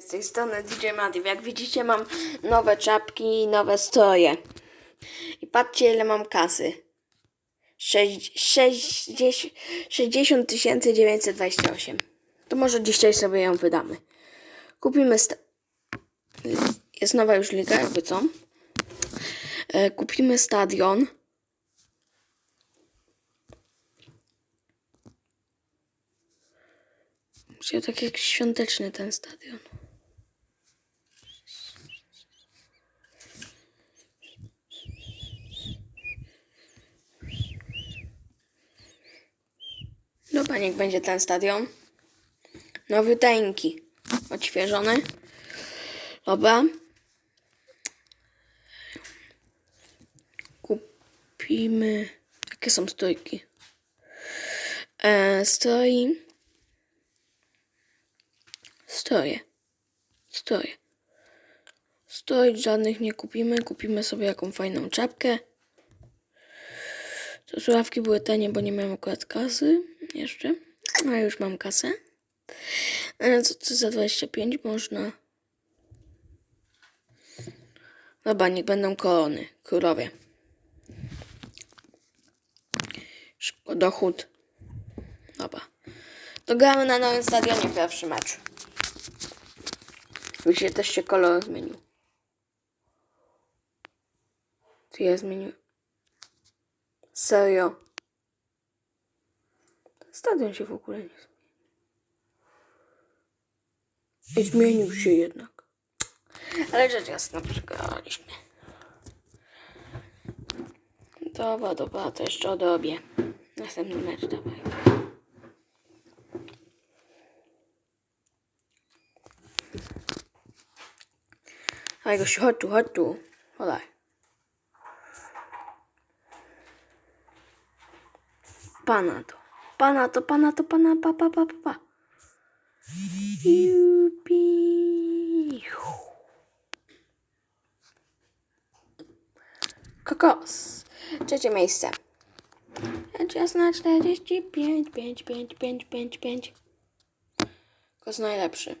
Z tej strony DJ Mativ. Jak widzicie mam nowe czapki i nowe stroje. I patrzcie ile mam kasy. Sześć- sześćdziesiąt- 60 928. To może dzisiaj sobie ją wydamy. Kupimy Jest nowa już liga, jakby co. E, kupimy stadion. Musiał tak jak świąteczny ten stadion. Dobra, niech będzie ten stadion. Nowiuteńki. Odświeżony. Dobra. Kupimy... Jakie są stójki? E, stoi... Stoję. Stoję. Stoić żadnych nie kupimy. Kupimy sobie jaką fajną czapkę. To słuchawki były tanie, bo nie miałem akurat kasy jeszcze. A już mam kasę. Co, co za 25 można? Dobra, niech będą korony. Królowie. Szybko dochód. Dobra. To gramy na nowym stadionie pierwszy mecz. Widzicie, też się kolor zmienił. Czy ja zmienił? Serio? Stadion się w ogóle nie zmienił. I zmienił się jednak. Ale rzecz jasna, przegraliśmy. Dobra, dobra, to jeszcze odrobię. Następny mecz, dawaj. Daj gościu, chodź tu, chodź tu. Podaj. Pana to. Pana to, pana to, pana, pa, pa, pa, pa, pa. Jupi. Kokos. Trzecie miejsce. Rzecz jasna 45, 5, 5, 5, 5, 5. Kokos najlepszy.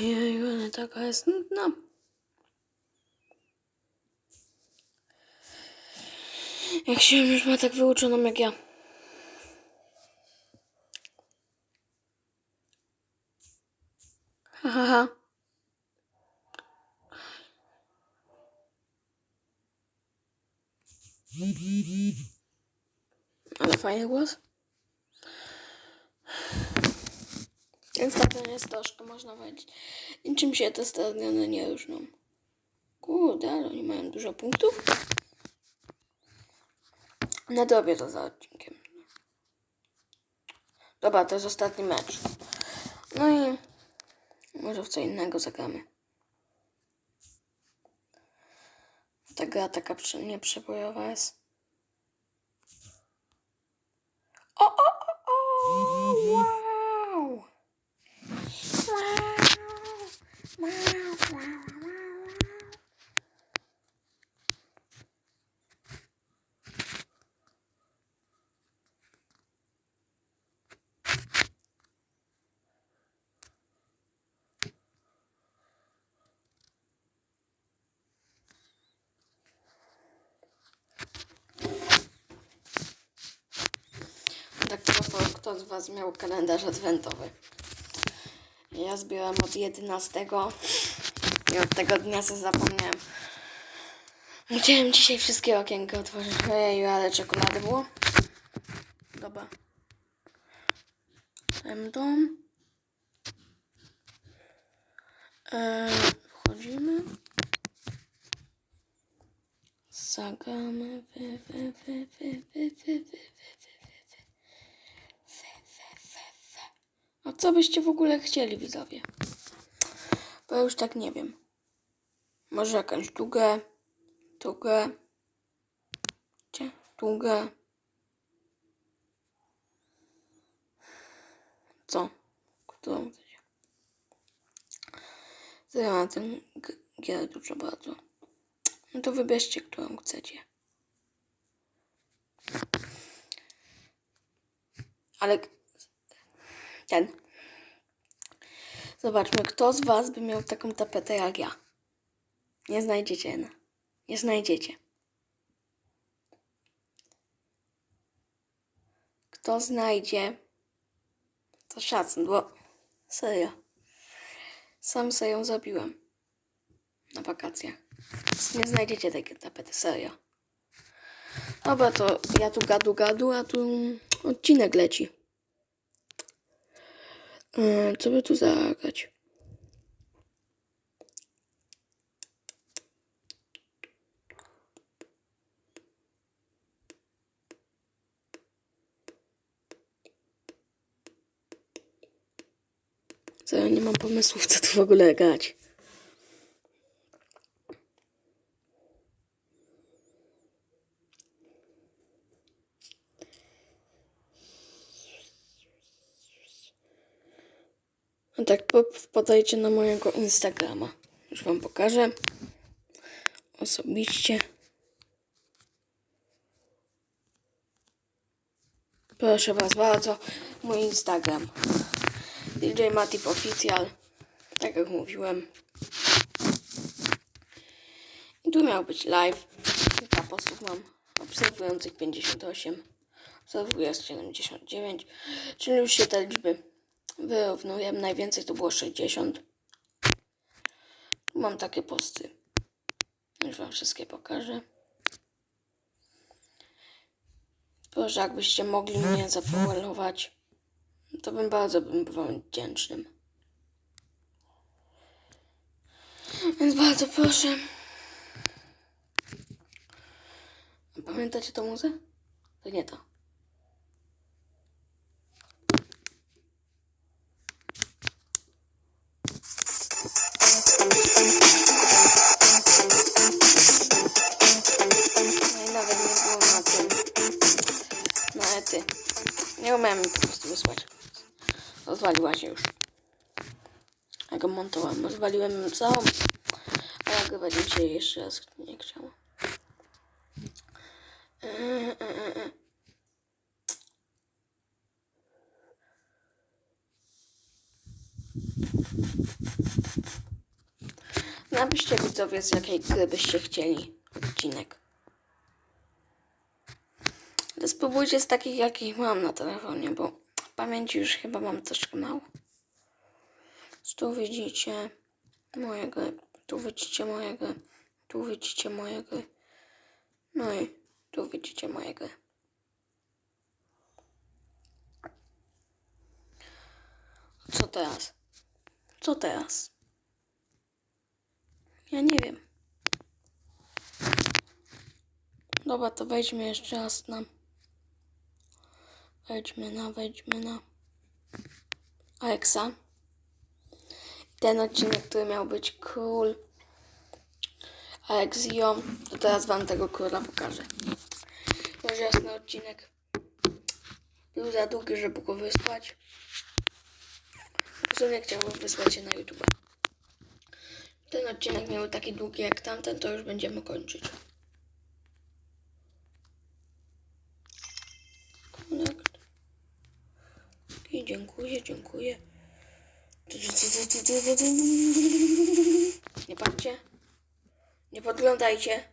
Jeju, ale taka jest nudna. Jak się już ma tak wyuczoną jak ja. Ha, ha, ha. Ale fajny głos. Ten stadion jest troszkę, można powiedzieć. Niczym się te stadiony nie różnią. Kurde, ale oni mają dużo punktów. Nadrobię to za odcinkiem. Dobra, to jest ostatni mecz. No i może w co innego zagramy. Ta gra taka prze- nieprzebojowa jest. O, o, o, o, wow! Tak propos, kto z Was miał kalendarz adwentowy? Ja zbiłem od 11 i od tego dnia co zapomniałem. Musiałem dzisiaj wszystkie okienka otworzyć. Ojeju, ale czekolady było. Dobra. Ten dom. Eee, wchodzimy. Zagamy. Wy, wy, wy, wy, wy, wy, wy, wy. A co byście w ogóle chcieli, widzowie? Bo ja już tak nie wiem. Może jakąś długę, długę. Gdzie? Długie. Co? Którą chcecie? Mam ten gier dużo bardzo. No to wybierzcie, którą chcecie. Ale ten. Zobaczmy, kto z Was by miał taką tapetę jak ja. Nie znajdziecie. no. Nie znajdziecie. Kto znajdzie, to szacun, bo serio. Sam sobie ją zrobiłem na. Więc Nie znajdziecie takiej tapety, serio. Dobra, to ja tu gadu gadu, a tu odcinek leci. Co by tu zagrać? Ja nie mam pomysłów, co tu w ogóle grać. A tak wpadajcie na mojego Instagrama. Już wam pokażę. Osobiście. Proszę was bardzo, mój Instagram. DJ Matif Official. Tak jak mówiłem. I tu miał być live. Kilka postów mam. Obserwujących 58. Obserwuję 79. Czyli już się te liczby wyrównuję. Najwięcej to było 60. Tu mam takie posty. Już wam wszystkie pokażę. Proszę, jakbyście mogli mnie zafollowować, to bym bardzo bym był wam wdzięcznym. Więc bardzo proszę. Pamiętacie tą muzę? To nie to. Rozwaliła się już. Jak ją montowałem, rozwaliłem ją całą. A nagrywać mi się jeszcze raz nie chciało. Eee. Napiszcie widzowie, z jakiej gry byście chcieli odcinek. Spróbujcie z takich, jakich mam na telefonie, bo pamięci już chyba mam troszkę mało. Tu widzicie moje gry, tu widzicie moje gry, tu widzicie moje gry. No i tu widzicie moje gry. Co teraz? Co teraz? Ja nie wiem. Dobra, to wejdźmy jeszcze raz na. Wejdźmy na, wejdźmy na. Alexa. Ten odcinek, który miał być król Alexio, to teraz wam tego króla pokażę. Może jasny odcinek był za długi, żeby go wysłać. Prostu nie chciałbym wysłać się na YouTube. Ten odcinek miał taki długi jak tamten, to już będziemy kończyć. Connect. I dziękuję, dziękuję. Nie patrzcie. Nie podglądajcie.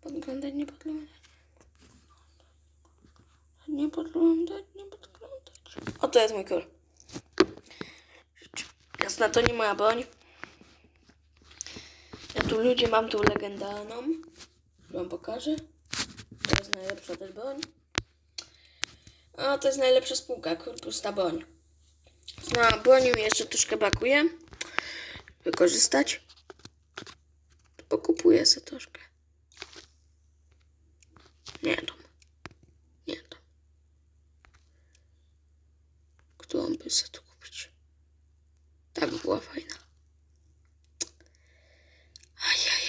Podglądać, nie podglądać. Nie podglądać, nie podglądać. O, to jest mój król. Jasna, to nie moja broń. Ja tu ludzie mam tu legendarną. Wam pokażę. Najlepsza też broń. A to jest najlepsza spółka, król pusta broń. Na broni mi jeszcze troszkę brakuje. Wykorzystać. Pokupuję sobie troszkę. Nie tą. Nie tą. Którą by sobie tu kupić? Ta by była fajna. Ajajaj.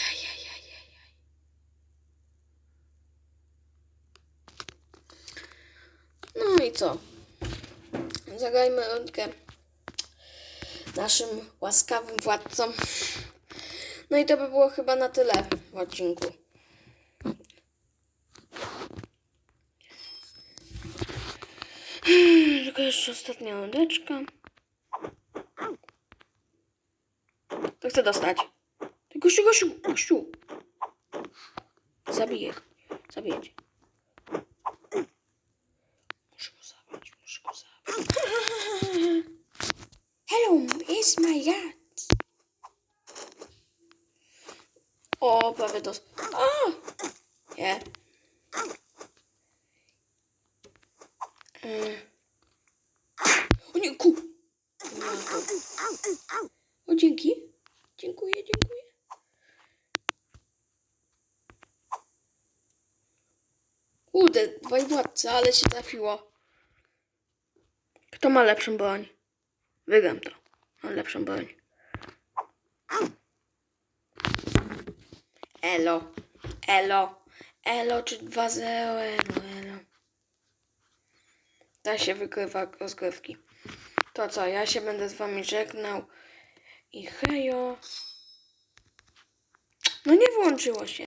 Co? Zagrajmy rundkę naszym łaskawym władcom. No i to by było chyba na tyle w odcinku. Tylko jeszcze ostatnia łódeczka. To chcę dostać. Gościu, gościu, gościu. Zabiję. Zabiję. It's my yacht. O, prawie dos... A! Nie. Mm. O nie, ku! O, dzięki. Dziękuję, dziękuję. Kurde, dwaj władcy, ale się trafiło. Kto ma lepszą broń? Wygram to. Mam lepszą broń. Elo. Elo. Elo czy 2-0? Elo, elo. Ta się wygrywa rozgrywki. To co, ja się będę z wami żegnał. I hejo. No nie włączyło się.